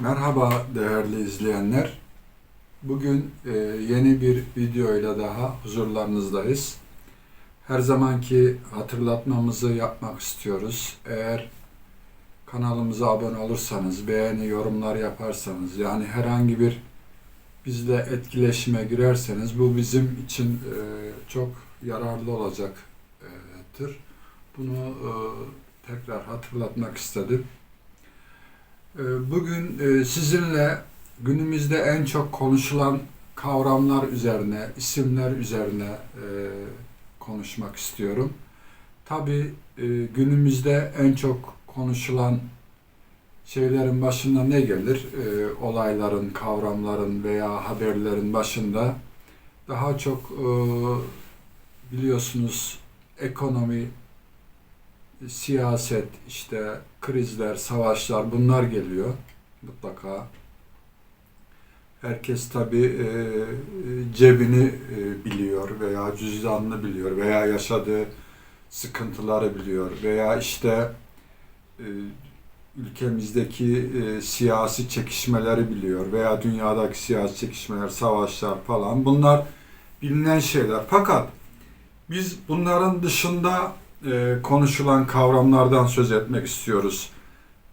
Merhaba değerli izleyenler. Bugün e, yeni bir videoyla daha huzurlarınızdayız. Her zamanki hatırlatmamızı yapmak istiyoruz. Eğer kanalımıza abone olursanız, beğeni, yorumlar yaparsanız, yani herhangi bir bizle etkileşime girerseniz bu bizim için e, çok yararlı olacaktır. Bunu e, tekrar hatırlatmak istedim. Ee, Bugün e, sizinle günümüzde en çok konuşulan kavramlar üzerine, isimler üzerine e, konuşmak istiyorum. Tabii e, günümüzde en çok konuşulan şeylerin başında ne gelir? Olayların, kavramların veya haberlerin başında daha çok biliyorsunuz ekonomi, siyaset, işte krizler, savaşlar bunlar geliyor mutlaka. Herkes tabii e, cebini e, biliyor veya cüzdanını biliyor veya yaşadığı sıkıntıları biliyor veya işte e, ülkemizdeki e, siyasi çekişmeleri biliyor veya dünyadaki siyasi çekişmeler, savaşlar falan bunlar bilinen şeyler. Fakat biz bunların dışında e, konuşulan kavramlardan söz etmek istiyoruz.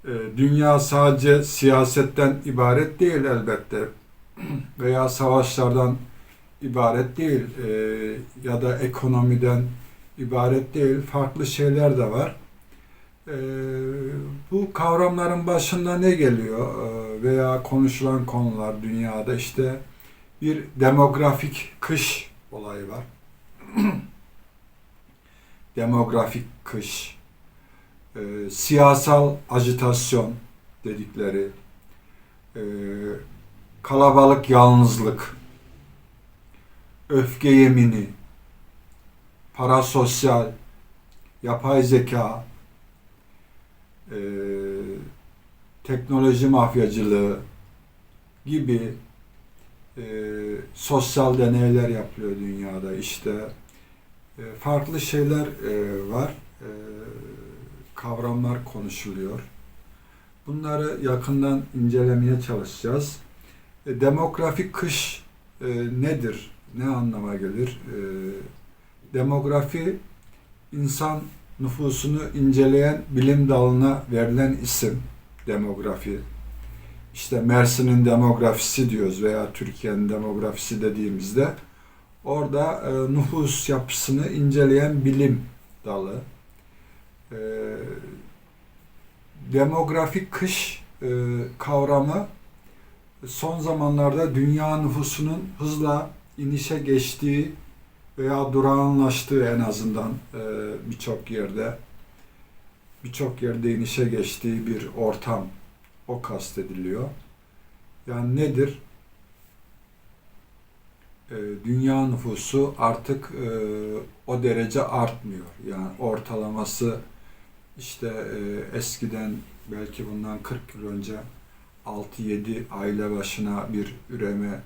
E, dünya sadece siyasetten ibaret değil elbette veya savaşlardan ibaret değil e, ya da ekonomiden ibaret değil farklı şeyler de var. E, bu kavramların başında ne geliyor E, veya konuşulan konular dünyada işte bir demografik kış olayı var. demografik kış, e, siyasal ajitasyon dedikleri, e, kalabalık yalnızlık, öfke yemini, parasosyal, yapay zeka, e, teknoloji mafyacılığı gibi e, sosyal deneyler yapılıyor dünyada. İşte farklı şeyler e, var, e, kavramlar konuşuluyor. Bunları yakından incelemeye çalışacağız. E, demografik kış e, nedir? Ne anlama gelir? Demografi, insan nüfusunu inceleyen bilim dalına verilen isim demografi. İşte Mersin'in demografisi diyoruz veya Türkiye'nin demografisi dediğimizde Orada e, nüfus yapısını inceleyen bilim dalı. E, demografik kış e, kavramı son zamanlarda dünya nüfusunun hızla inişe geçtiği veya durağanlaştığı en azından e, birçok yerde birçok yerde inişe geçtiği bir ortam o kastediliyor. Yani nedir? E, dünya nüfusu artık e, o derece artmıyor. Yani ortalaması işte e, eskiden belki bundan 40 yıl önce 6-7 aile başına bir üreme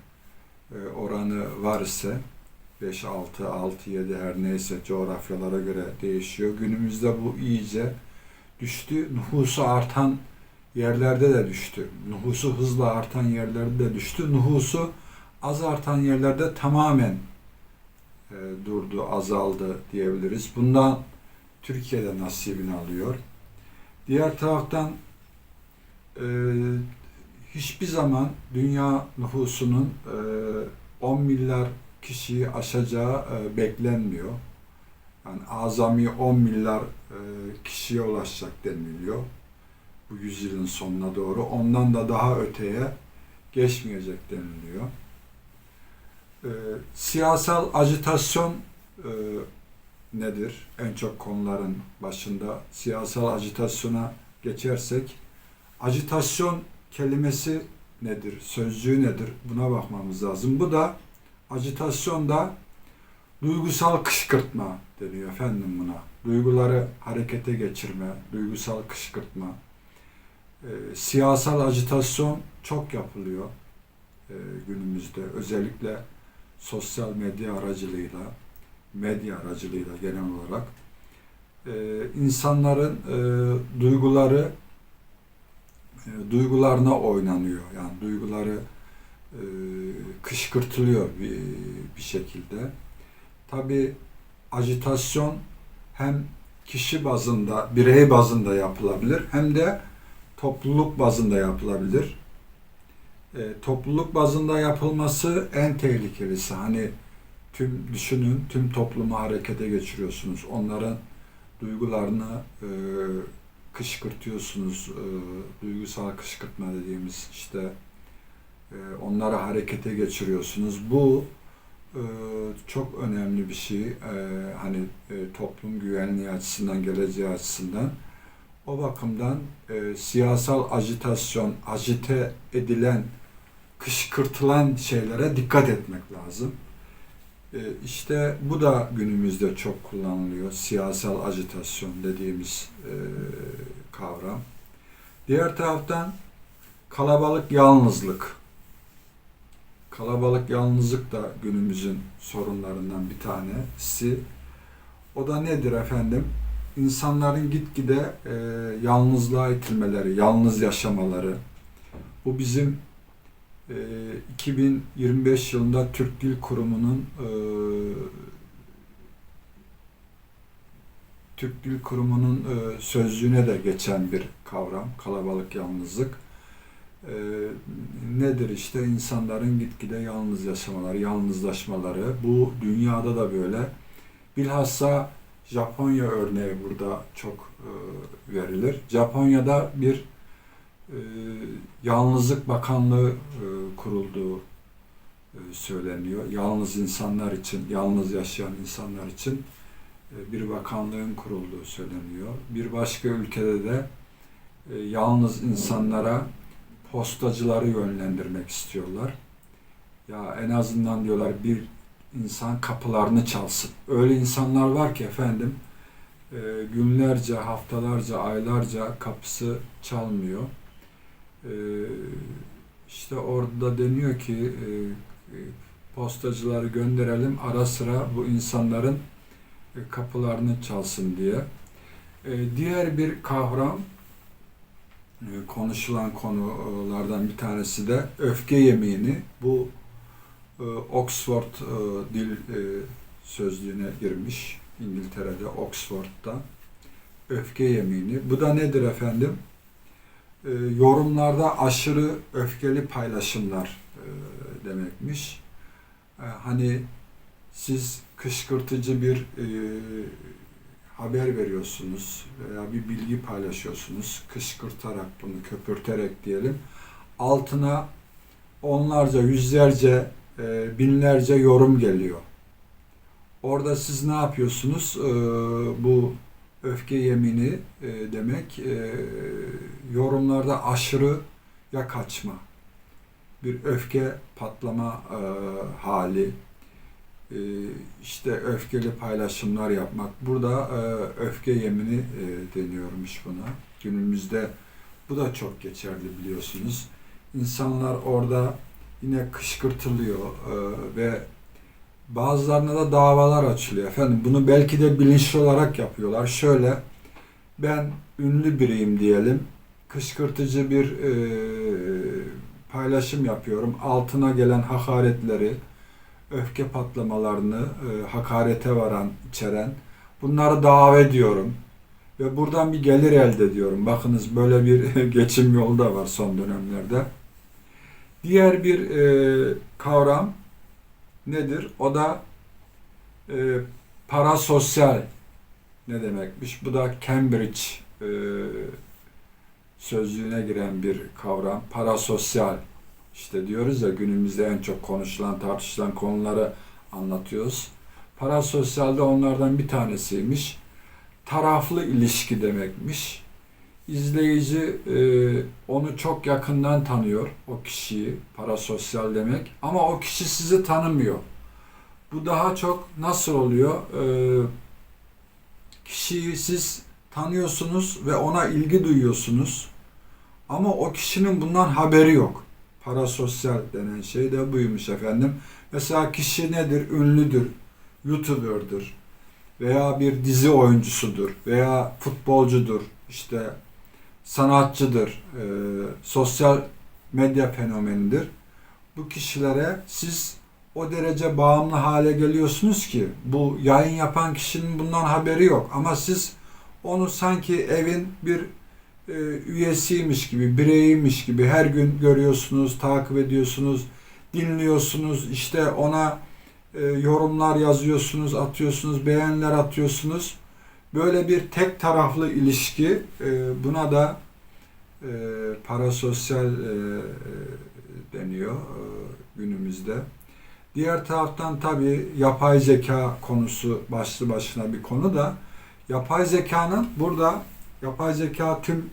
oranı var ise 5, 6, 6, 7 her neyse coğrafyalara göre değişiyor. Günümüzde bu iyice düştü. Nüfusu artan yerlerde de düştü. Nüfusu hızla artan yerlerde de düştü. Nüfusu az artan yerlerde tamamen e, durdu, azaldı diyebiliriz. Bundan Türkiye'de nasibini alıyor. Diğer taraftan e, hiçbir zaman dünya nüfusunun e, 10 milyar kişiyi aşacağı e, beklenmiyor. Yani azami 10 milyar e, kişiye ulaşacak deniliyor. Bu yüzyılın sonuna doğru. Ondan da daha öteye geçmeyecek deniliyor. E, siyasal ajitasyon e, nedir? En çok konuların başında siyasal ajitasyona geçersek, ajitasyon kelimesi nedir? Sözcüğü nedir? Buna bakmamız lazım. Bu da ajitasyonda duygusal kışkırtma deniyor efendim buna. Duyguları harekete geçirme, duygusal kışkırtma. E, siyasal ajitasyon çok yapılıyor e, günümüzde. Özellikle sosyal medya aracılığıyla, medya aracılığıyla genel olarak e, insanların e, duyguları e, duygularına oynanıyor. Yani duyguları e, kışkırtılıyor bir, bir şekilde. Tabi ajitasyon hem kişi bazında, birey bazında yapılabilir hem de topluluk bazında yapılabilir. E, topluluk bazında yapılması en tehlikelisi. Hani tüm düşünün, tüm toplumu harekete geçiriyorsunuz. Onların duygularını e, kışkırtıyorsunuz. E, duygusal kışkırtma dediğimiz işte e, onları harekete geçiriyorsunuz. Bu e, çok önemli bir şey. E, hani e, toplum güvenliği açısından, geleceği açısından. O bakımdan siyasal ajitasyon, ajite edilen, kışkırtılan şeylere dikkat etmek lazım. E, işte bu da günümüzde çok kullanılıyor. Siyasal ajitasyon dediğimiz e, kavram. Diğer taraftan kalabalık yalnızlık. Kalabalık yalnızlık da günümüzün sorunlarından bir tanesi. O da nedir efendim? İnsanların gitgide e, yalnızlığa itilmeleri, yalnız yaşamaları. Bu bizim 2025 yılında Türk Dil Kurumu'nun e, Türk Dil Kurumu'nun e, sözlüğüne de geçen bir kavram, kalabalık yalnızlık. E, nedir işte insanların gitgide yalnız yaşamaları, yalnızlaşmaları. Bu dünyada da böyle. Bilhassa Japonya örneği burada çok verilir. Japonya'da bir e, yalnızlık bakanlığı e, kurulduğu e, söyleniyor. Yalnız insanlar için, yalnız yaşayan insanlar için e, bir bakanlığın kurulduğu söyleniyor. Bir başka ülkede de e, yalnız insanlara postacıları yönlendirmek istiyorlar. Ya en azından diyorlar bir insan kapılarını çalsın. Öyle insanlar var ki efendim günlerce, haftalarca, aylarca kapısı çalmıyor. E, işte orada deniyor ki e, e, postacıları gönderelim ara sıra bu insanların e, kapılarını çalsın diye. Diğer bir kavram konuşulan konulardan bir tanesi de öfke yemini. Bu Oxford dil sözlüğüne girmiş. İngiltere'de Oxford'da. Öfke yemini. Bu da nedir efendim? E, yorumlarda aşırı öfkeli paylaşımlar e, demekmiş. E, hani siz kışkırtıcı bir e, haber veriyorsunuz veya bir bilgi paylaşıyorsunuz. Kışkırtarak bunu köpürterek diyelim. Altına onlarca, yüzlerce, e, binlerce yorum geliyor. Orada siz ne yapıyorsunuz? E, bu öfke yemini e, demek e, yorumlarda aşırı ya kaçma, bir öfke patlama e, hali, e, işte öfkeli paylaşımlar yapmak. Burada e, öfke yemini e, deniyormuş buna. Günümüzde bu da çok geçerli biliyorsunuz. İnsanlar orada yine kışkırtılıyor e, ve bazılarına da davalar açılıyor. Efendim bunu belki de bilinçli olarak yapıyorlar. Şöyle ben ünlü biriyim diyelim. Kışkırtıcı bir e, paylaşım yapıyorum. Altına gelen hakaretleri, öfke patlamalarını, e, hakarete varan, içeren bunları davet ediyorum. Ve buradan bir gelir elde ediyorum. Bakınız böyle bir geçim yolu da var son dönemlerde. Diğer bir e, kavram nedir? O da e, parasosyal ne demekmiş? Bu da Cambridge e, sözlüğüne giren bir kavram. Parasosyal. İşte diyoruz ya günümüzde en çok konuşulan, tartışılan konuları anlatıyoruz. Parasosyal de onlardan bir tanesiymiş. Taraflı ilişki demekmiş. İzleyici e, onu çok yakından tanıyor, o kişiyi, parasosyal demek. Ama o kişi sizi tanımıyor. Bu daha çok nasıl oluyor? E, kişiyi siz tanıyorsunuz ve ona ilgi duyuyorsunuz. Ama o kişinin bundan haberi yok. Parasosyal denen şey de buymuş efendim. Mesela kişi nedir? Ünlüdür, YouTuber'dır veya bir dizi oyuncusudur veya futbolcudur. İşte sanatçıdır, e, sosyal medya fenomenidir. Bu kişilere siz o derece bağımlı hale geliyorsunuz ki bu yayın yapan kişinin bundan haberi yok ama siz onu sanki evin bir e, üyesiymiş gibi, bireyiymiş gibi her gün görüyorsunuz, takip ediyorsunuz, dinliyorsunuz, işte ona e, yorumlar yazıyorsunuz, atıyorsunuz, beğeniler atıyorsunuz. Böyle bir tek taraflı ilişki, e, buna da e, parasosyal e, deniyor günümüzde. Diğer taraftan tabii yapay zeka konusu başlı başına bir konu da yapay zekanın burada yapay zeka tüm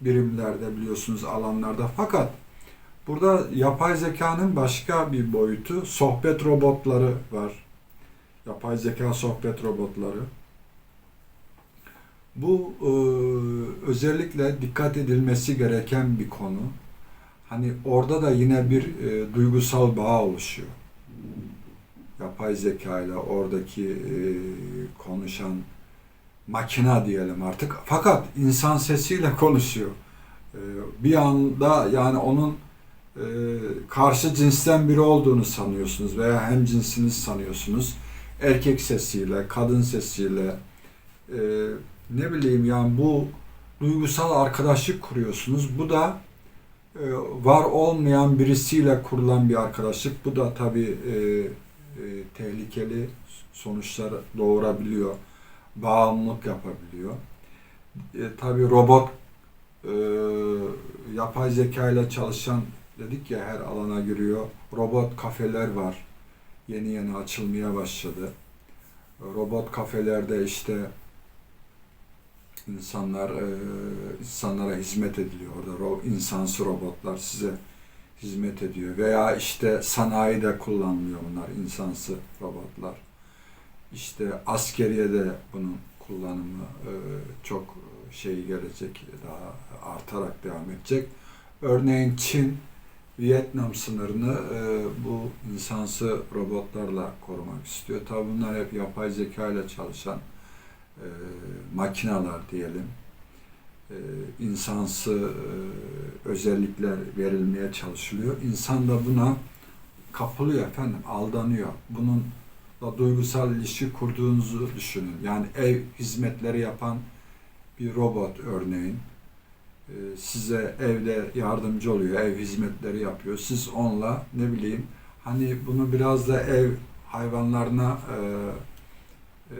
birimlerde biliyorsunuz alanlarda fakat burada yapay zekanın başka bir boyutu sohbet robotları var. Yapay zeka sohbet robotları. Bu e, özellikle dikkat edilmesi gereken bir konu. Hani orada da yine bir e, duygusal bağ oluşuyor. Yapay zeka ile oradaki e, konuşan makina diyelim artık. Fakat insan sesiyle konuşuyor. E, bir anda yani onun e, karşı cinsten biri olduğunu sanıyorsunuz veya hem cinsiniz sanıyorsunuz. Erkek sesiyle, kadın sesiyle, e, ne bileyim yani bu duygusal arkadaşlık kuruyorsunuz. Bu da e, var olmayan birisiyle kurulan bir arkadaşlık. Bu da tabii e, e, tehlikeli sonuçlar doğurabiliyor. Bağımlılık yapabiliyor. E, tabii robot e, yapay zeka ile çalışan dedik ya her alana giriyor. Robot kafeler var. Yeni yeni açılmaya başladı. Robot kafelerde işte insanlar e, insanlara hizmet ediliyor. Orada ro, insansı robotlar size hizmet ediyor. Veya işte sanayide kullanılıyor bunlar insansı robotlar. İşte askeriye de bunun kullanımı e, çok şey gelecek, daha artarak devam edecek. Örneğin Çin, Vietnam sınırını e, bu insansı robotlarla korumak istiyor. Tabi bunlar hep yapay zeka ile çalışan e, makineler diyelim. E, insansı e, özellikler verilmeye çalışılıyor. İnsan da buna kapılıyor efendim, aldanıyor. Bunun da duygusal ilişki kurduğunuzu düşünün. Yani ev hizmetleri yapan bir robot örneğin e, size evde yardımcı oluyor, ev hizmetleri yapıyor. Siz onunla ne bileyim hani bunu biraz da ev hayvanlarına e, e,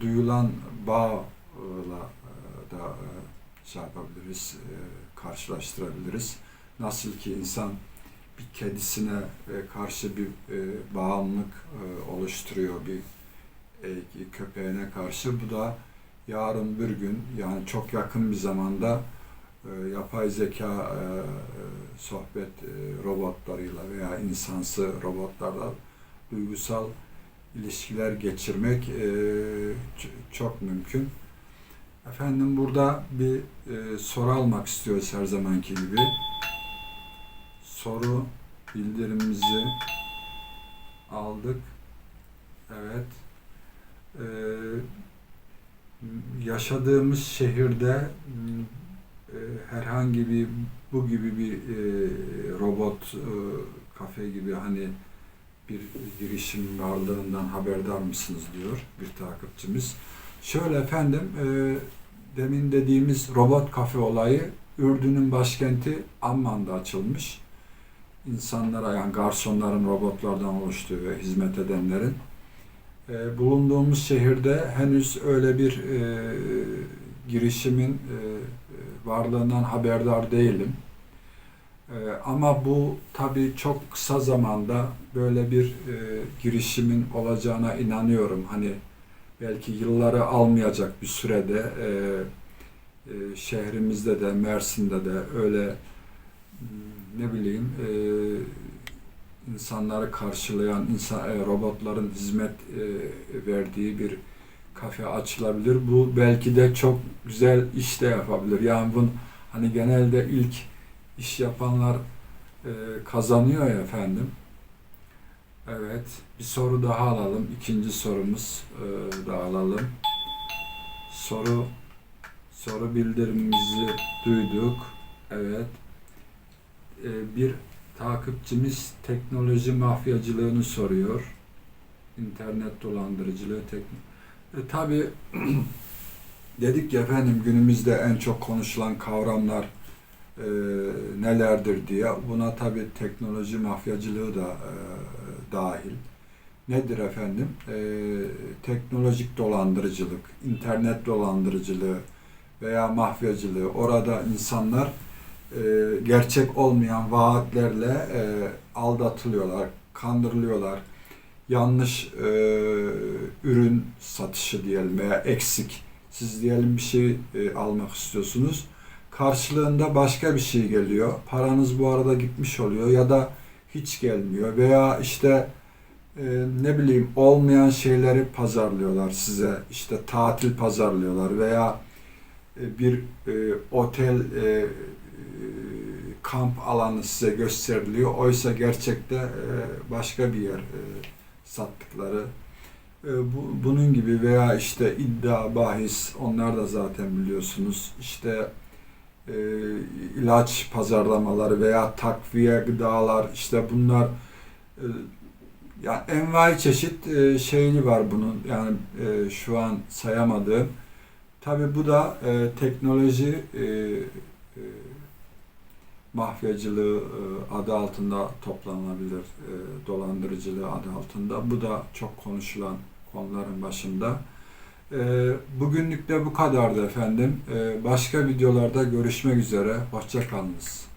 duyulan bağla e, da e, şey yapabiliriz, e, karşılaştırabiliriz. Nasıl ki insan bir kedisine karşı bir bağımlılık oluşturuyor bir köpeğine karşı. Bu da yarın bir gün yani çok yakın bir zamanda yapay zeka sohbet robotlarıyla veya insansı robotlarla duygusal ilişkiler geçirmek e, çok mümkün. Efendim burada bir e, soru almak istiyoruz her zamanki gibi. Soru bildirimimizi aldık. Evet. E, yaşadığımız şehirde e, herhangi bir bu gibi bir e, robot e, kafe gibi hani bir girişim varlığından haberdar mısınız diyor bir takipçimiz. Şöyle efendim, e, demin dediğimiz robot kafe olayı Ürdün'ün başkenti Amman'da açılmış. İnsanlara yani garsonların robotlardan oluştuğu ve hizmet edenlerin e, bulunduğumuz şehirde henüz öyle bir e, girişimin e, varlığından haberdar değilim. Ee, ama bu tabii çok kısa zamanda böyle bir e, girişimin olacağına inanıyorum. Hani belki yılları almayacak bir sürede e, e, şehrimizde de Mersin'de de öyle m, ne bileyim e, insanları karşılayan insan e, robotların hizmet e, verdiği bir kafe açılabilir. Bu belki de çok güzel iş de yapabilir. Yani bunu hani genelde ilk iş yapanlar e, kazanıyor efendim. Evet, bir soru daha alalım. İkinci sorumuz e, da alalım. Soru Soru bildirimimizi duyduk. Evet. Ee, bir takipçimiz teknoloji mafyacılığını soruyor. İnternet dolandırıcılığı teknoloji. E, tabii dedik ya efendim günümüzde en çok konuşulan kavramlar e, nelerdir diye. Buna tabii teknoloji mafyacılığı da e, dahil. Nedir efendim? E, teknolojik dolandırıcılık, internet dolandırıcılığı veya mafyacılığı. Orada insanlar e, gerçek olmayan vaatlerle e, aldatılıyorlar, kandırılıyorlar. Yanlış e, ürün satışı diyelim veya eksik. Siz diyelim bir şey e, almak istiyorsunuz. Karşılığında başka bir şey geliyor. Paranız bu arada gitmiş oluyor ya da hiç gelmiyor veya işte e, ne bileyim olmayan şeyleri pazarlıyorlar size. İşte tatil pazarlıyorlar veya e, bir e, otel e, e, kamp alanı size gösteriliyor. Oysa gerçekte e, başka bir yer e, sattıkları. E, bu, bunun gibi veya işte iddia, bahis onlar da zaten biliyorsunuz. İşte e, ilaç pazarlamaları veya takviye gıdalar işte bunlar e, yani envai çeşit e, şeyli var bunun yani e, şu an sayamadığım. Tabi bu da e, teknoloji e, e, mafyacılığı e, adı altında toplanabilir, e, dolandırıcılığı adı altında. Bu da çok konuşulan konuların başında. E, bugünlük de bu kadardı efendim. E, başka videolarda görüşmek üzere. Hoşçakalınız.